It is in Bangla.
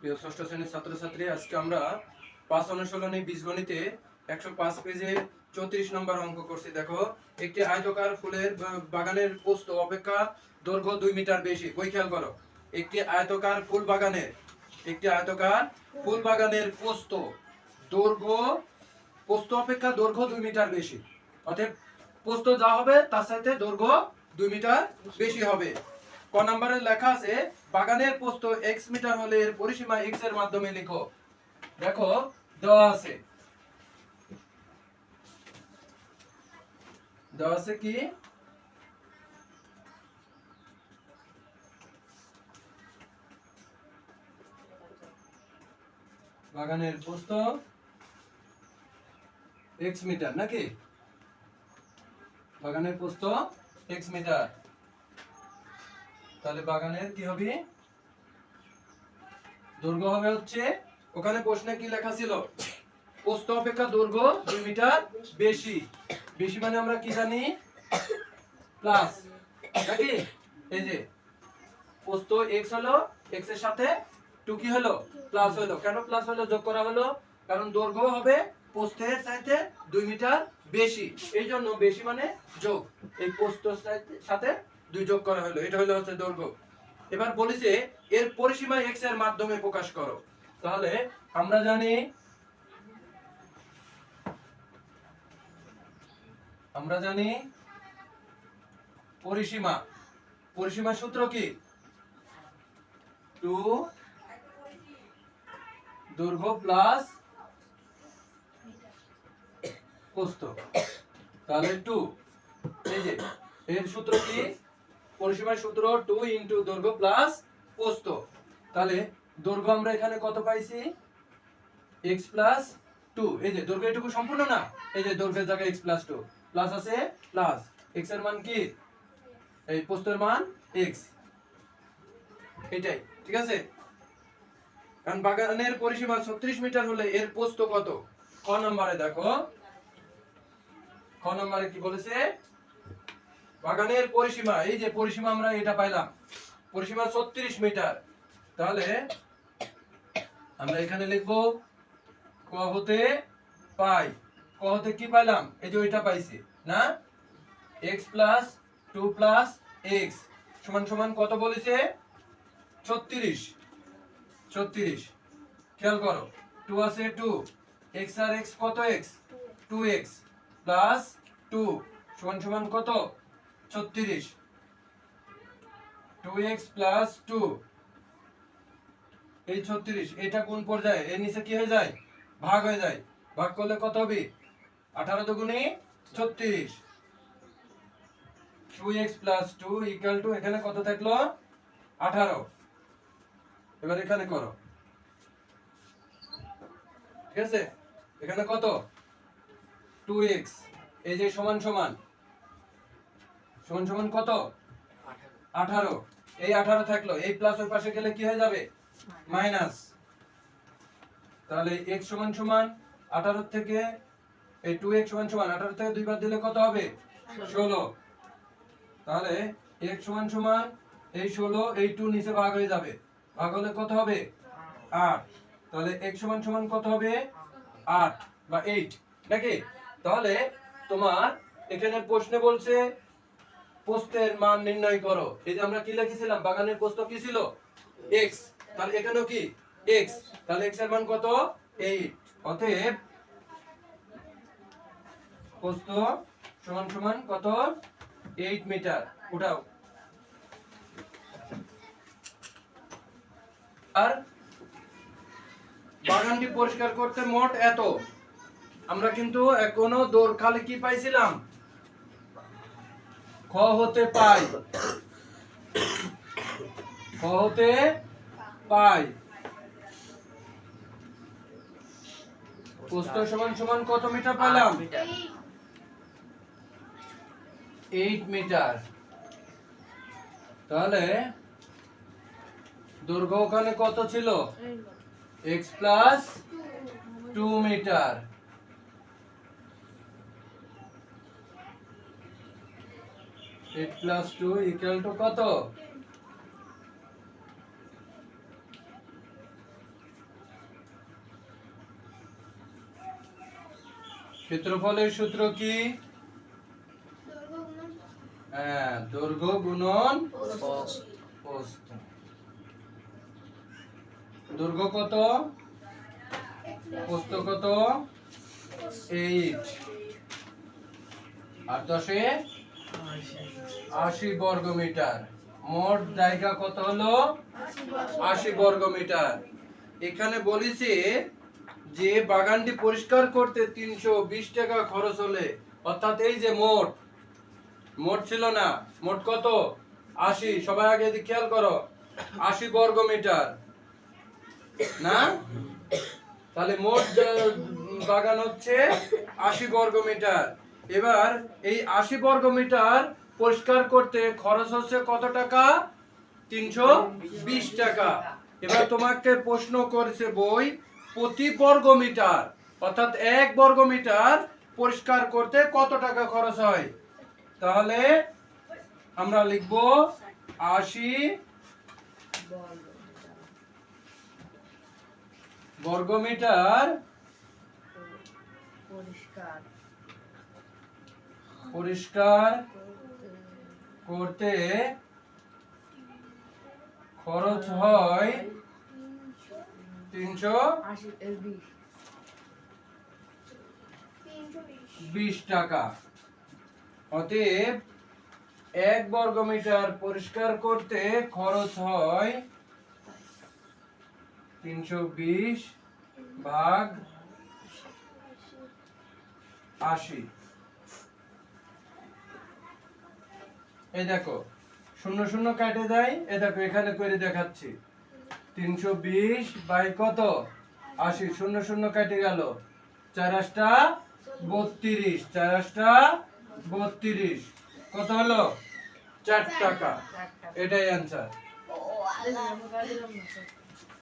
প্রিয় ষষ্ঠ শ্রেণির ছাত্রছাত্রী, আজকে আমরা পাঁচ অনুশীলনী বীজগণিতে একশো পাঁচ পেজে চৌত্রিশ নম্বর অঙ্ক করছি। দেখো, একটি আয়তকার ফুলের বাগানের পোস্ত অপেক্ষা দৈর্ঘ্য দুই মিটার বেশি। বই খেয়াল করো? একটি আয়তকার ফুল বাগানের, একটি আয়তকার ফুল বাগানের পোস্ত দৈর্ঘ্য, পোস্ত অপেক্ষা দৈর্ঘ্য দুই মিটার বেশি। অতএব পোস্ত যা হবে, তার সাথে দৈর্ঘ্য দুই মিটার বেশি হবে। ক নম্বরে লেখা আছে, বাগানের পোস্ত এক্স মিটার হলে এর পরিসীমা এক্সের মাধ্যমে লিখো। দেখো, দেওয়া আছে। দেওয়া আছে কি? বাগানের পোস্ত এক্স মিটার, নাকি? বাগানের পোস্ত এক্স মিটার। তাহলে বাগানের কি হবে? দৈর্ঘ্য হবে হচ্ছে, ওখানে প্রশ্নে কি লেখা ছিল? পোস্ত অপেক্ষা দৈর্ঘ্য দুই মিটার বেশি। বেশি মানে আমরা কি জানি? প্লাস। নাকি এই যে পোস্ত এক্স হলো এক্সের সাথে টু কি হলো? প্লাস হলো। কেন প্লাস হলো? যোগ করা হলো? কারণ দৈর্ঘ্য হবে পোস্তের চাইতে দুই মিটার বেশি। এই জন্য বেশি মানে যোগ। এই পোস্তর সাথে দুই যোগ করা হলো। এটা হলো হচ্ছে দৈর্ঘ্য। এবার বলেছে এর পরিসীমা এক্সের মাধ্যমে প্রকাশ করো। তাহলে আমরা জানি আমরা জানি পরিসীমা। পরিসীমার সূত্র কি? টু দৈর্ঘ্য প্লাস প্রস্থ। তাহলে টু। এই যে, এর সূত্র কি? পরিসীমার সূত্র টু ইন্টু দৈর্ঘ্য প্লাস প্রস্থ। তাহলে দৈর্ঘ্য আমরা এখানে কত পাইছি? এক্স প্লাস টু এই যে দৈর্ঘ্য এটুকু সম্পূর্ণ না? এই যে দৈর্ঘ্যের জায়গায় এক্স প্লাস টু প্লাস আছে প্লাস এক্সের মান কি? এই প্রস্থের মান এক্স এটাই, ঠিক আছে? কারণ বাগানের পরিসীমা ছত্রিশ মিটার হলে এর প্রস্থ কত? ক নম্বরে দেখো। ক নম্বরে কি বলেছে? বাগানের পরিসীমা, এই যে পরিসীমা আমরা এটা পাইলাম, পরিসীমা ছত্রিশ মিটার। তাহলে আমরা এখানে লিখব ক হতে পাই। ক হতে কি পাইলাম? এই যে ওইটা পাইছি, না? X plus two plus x সমান সমান কত বলেছে? ছত্রিশ। ছত্রিশ। খেয়াল করো টু আছে টু এক্স আর এক্স কত x two x plus two সমান সমান কত? ছত্রিশ। টু এক্স প্লাস টু এই ছত্রিশ, এটা কোন পর্যায়ে? এর নিচে কি হয়ে যায়? ভাগ হয়ে যায়। ভাগ করলে কত হবে? আঠারো দুগুণে ছত্রিশ। Two x plus two equal to এখানে কত থাকল? আঠারো। এবার এখানে করো। ঠিক আছে? এখানে কত? টু এক্স এই যে সমান সমান। সমান সমান কত? আঠারো। এই আঠারো থাকল। এই প্লাস ওই পাশে গেলে কি হয়ে যাবে? মাইনাস তাহলে এক্স সমান সমান আঠারো থেকে এই টু এক্স সমান সমান আঠারো থেকে দুইবার দিলে কত হবে? ষোলো। তাহলে এক্স সমান সমান এই ষোলো এই টু নিচে ভাগ হয়ে যাবে। ভাগ হলে কত হবে? আট। তাহলে এক্স সমান সমান কত হবে? আট বা এইট নাকি? তাহলে তোমার এখানে প্রশ্নে বলছে পোস্তের মান নির্ণয় করো। এই যে আমরা কি লিখেছিলাম? বাগানের পোস্ত কি ছিল? এক্স তাহলে এখানেও কি? এক্স তাহলে এক্সের মান কত? এইট অতএব পোস্ত সমান সমান কত? এইট মিটার উঠাও। আর বাগানটি পরিষ্কার করতে মোট এত। আমরা কিন্তু এখনও দৌড় খালি কি পাইছিলাম? খ হতে পাই। খ হতে পাই। প্রস্থ সমান সমান কত মিটার পেলাম? Eight metre. তাহলে দৈর্ঘ্য ওখানে কত ছিল? X plus two metre. Eight plus two equal to কত? ক্ষেত্রফলের সূত্র কি? হ্যাঁ, দৈর্ঘ্য গুণন প্রস্থ দৈর্ঘ্য কত? প্রস্থ কত? এইট আর দশে? আশি বর্গ মিটার। মোট জায়গা কত হলো? আশি বর্গ মিটার। এখানে বলেছে যে বাগানটি পরিষ্কার করতে তিনশো বিশ টাকা খরচ হলে, অর্থাৎ এই যে মোট মোট ছিল না, মোট কত? আশি। সবাই আগে এদিকে খেয়াল করো। আশি বর্গ মিটার। না? তাহলে মোট বাগান হচ্ছে আশি বর্গ মিটার। এবার এই আশি বর্গ মিটার পরিষ্কার করতে খরচ হচ্ছে কত টাকা? তিনশো বিশ টাকা। এবার তোমাকে প্রশ্ন করেছে বই, প্রতি বর্গ মিটার অর্থাৎ এক বর্গ মিটার পরিষ্কার করতে কত টাকা খরচ হয়? তাহলে আমরা লিখব আশি বর্গমিটার পরিষ্কার পরিষ্কার করতে খরচ হয় তিনশো বিশ টাকা। অতএব এক বর্গ মিটার পরিষ্কার করতে খরচ হয় তিনশো বিশ ভাগ আশি। এই দেখো শূন্য শূন্য কাটে দেয় এ দেখো এখানে করে দেখাচ্ছি। তিনশো বিশ বাই কত? আশি শূন্য শূন্য কেটে গেল। চারাশটা বত্রিশ চার চারাশটা বত্রিশ। কত হলো? চার টাকা। এটাই অ্যান্সার